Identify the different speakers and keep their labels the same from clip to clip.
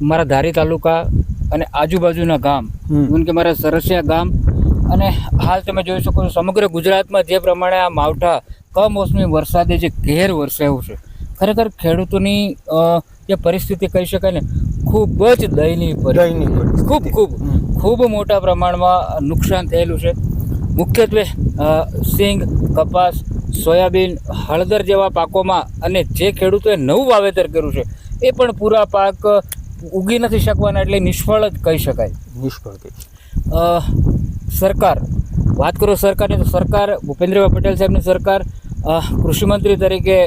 Speaker 1: મારા ધારી તાલુકા અને આજુબાજુના ગામ. ઇવન કે મારા સરસિયા ગામ. અને હાલ તમે જોઈ શકો છો સમગ્ર ગુજરાતમાં જે પ્રમાણે આ માવઠા કમોસમી વરસાદે જે ઘેર વરસાયું છે ખરેખર ખેડૂતોની જે પરિસ્થિતિ કહી શકાય ને ખૂબ જ દયનીય
Speaker 2: દયનીય
Speaker 1: ખૂબ ખૂબ ખૂબ મોટા પ્રમાણમાં નુકસાન થયેલું છે. મુખ્યત્વે સિંગ કપાસ સોયાબીન હળદર જેવા પાકોમાં અને જે ખેડૂતોએ નવું વાવેતર કર્યું છે એ પણ પૂરા પાક ઉગી નથી શકવાના એટલે નિષ્ફળ જ કહી શકાય.
Speaker 2: નિષ્ફળ
Speaker 1: સરકાર વાત કરો સરકારની તો સરકાર ભૂપેન્દ્રભાઈ પટેલ સાહેબની સરકાર કૃષિમંત્રી તરીકે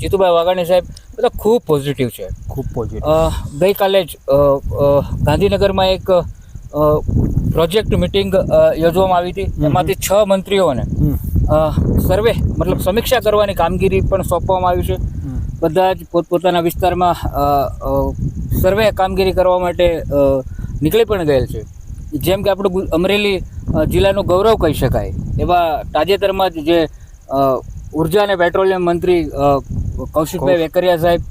Speaker 1: જીતુભાઈ વાઘાણી સાહેબ બધા ખૂબ પોઝિટિવ છે.
Speaker 2: ખૂબ પોઝિટિવ
Speaker 1: ગઈકાલે જ ગાંધીનગરમાં એક પ્રોજેક્ટ મિટિંગ યોજવામાં આવી હતી. એમાંથી છ મંત્રીઓને સર્વે મતલબ સમીક્ષા કરવાની કામગીરી પણ સોંપવામાં આવી છે. બધા જ પોતપોતાના વિસ્તારમાં સર્વે કામગીરી કરવા માટે નીકળી પણ ગયેલ છે. જેમ કે આપણું અમરેલી જિલ્લાનું ગૌરવ કહી શકાય. એવા તાજેતરમાં જ જે ઊર્જા અને પેટ્રોલિયમ મંત્રી કૌશિકભાઈ વેકરિયા સાહેબ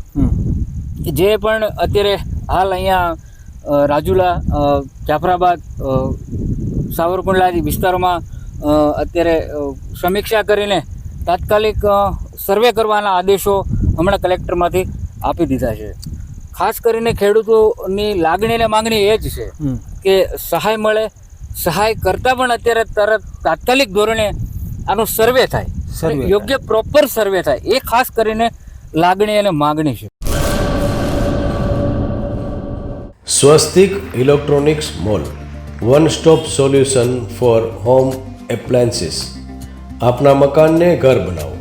Speaker 1: જે પણ અત્યારે હાલ અહીંયા રાજુલા જાફરાબાદ સાવરકુંડલા વિસ્તારોમાં અત્યારે સમીક્ષા કરીને તાત્કાલિક સર્વે કરવાના આદેશો હમણાં કલેક્ટરમાંથી આપી દીધા છે. ખાસ કરીને ખેડૂતોની લાગણી અને માંગણી એ જ છે કે સહાય મળે. સહાય કરતાં પણ અત્યારે તરત તાત્કાલિક ધોરણે આનો સર્વે થાય. યોગ્ય પ્રોપર સર્વે થાય. એ ખાસ કરીને લાગણી અને માગણી છે.
Speaker 3: Swastik electronics mall. One stop solution for home appliances આપના મકાનને ઘર બનાવો.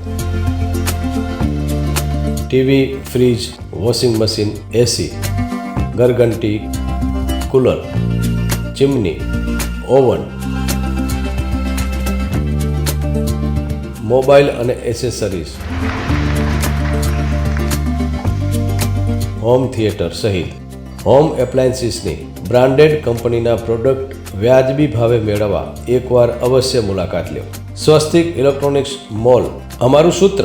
Speaker 3: TV, fridge, washing machine, AC, ઘરઘંટી, cooler, chimney, oven, mobile અને એસેસરીઝ. હોમ થિયેટર સહિત. હોમ એપ્લાયન્સીસની બ્રાન્ડેડ કંપનીના પ્રોડક્ટ વ્યાજબી ભાવે મેળવવા એકવાર અવશ્ય મુલાકાત લો. સ્વસ્તિક ઇલેક્ટ્રોનિક્સ મોલ, અમારું સૂત્ર